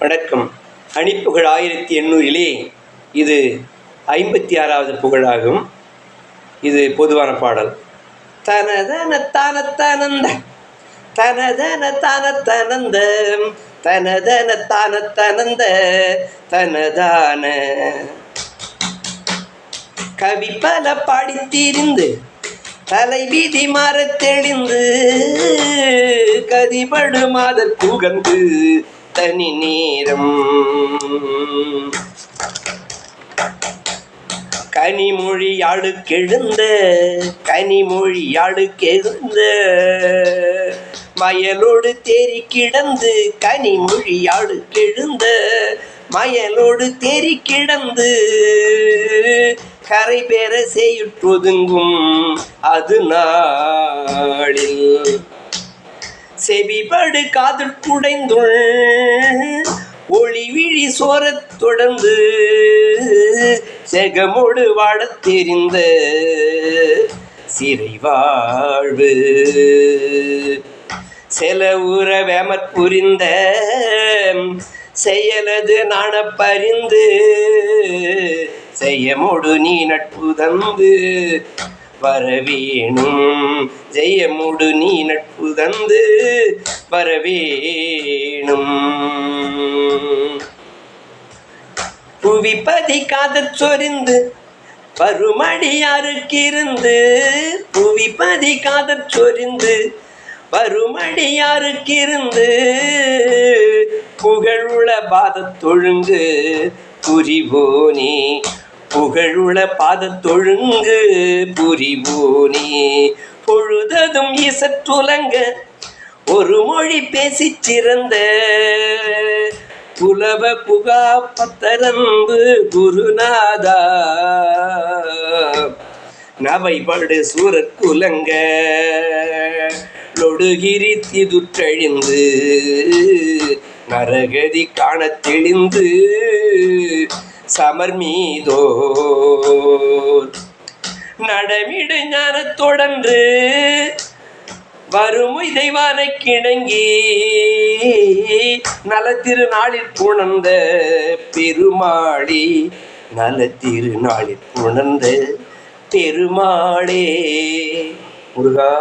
வணக்கம். அணிப்புகழ் ஆயிரத்தி எண்ணூறிலே இது ஐம்பத்தி ஆறாவது புகழாகும். இது பொதுவான பாடல். தனதன தானத்தானந்த தனதன தானத்தானந்த தனதன தானத்தானந்த தனதான. கவி பல பாடித்திரிந்து தலை வீதி மாறத் தெளிந்து கதிபடு மாதர் புகந்து தனி நேரம். கனிமொழி அழுக்கெழுந்த கனிமொழி அழுக்கெழுந்த மயலோடு தேறி கிடந்து கனிமொழி அழுக்கெழுந்த மயலோடு தேறி கிடந்து கரை பெற செய்யுற்றொதுங்கும் அது நாளில். செவிபடு காதல் குடைந்துள் ஒளி விழி சோரத் தொடர்ந்து செகமோடு வாழத் தெரிந்த சிறை வாழ்வு. செல உற வேமற் புரிந்த செயலது நாணப்பறிந்து செய்யமோடு நீ நட்பு தந்து. வரவேணும். ஜெயமுடு நீ நட்பு தந்து வரவேணும். புவிப்பதி காதற் சொரிந்து பருமடியாருக்கிருந்து புவிப்பதி காதற் சொரிந்து வருமடியாருக்கிருந்து புகழுள பாதத்தொழுங்கு புரிவோனே. புகழுள பாதத்தொழுங்கு புரிவோனே பொழுததும் இசற்றுலங்க ஒரு மொழி பேசி சிறந்த. புலவ புகா பத்தரம்பு குருநாதா. நவைபடு சூரற்குலங்க லொடுகிரி திதுற்றழிந்து. நரகதி காண தெளிந்து சமர் மீதோர் நடமிடு ஞானத் தொடர்ந்து வறுமை தெய்வானை கிணங்கி நலத்திருநாளில் புணர்ந்த பெருமாளி நலத்திருநாளில் புணர்ந்த பெருமாளே. முருகா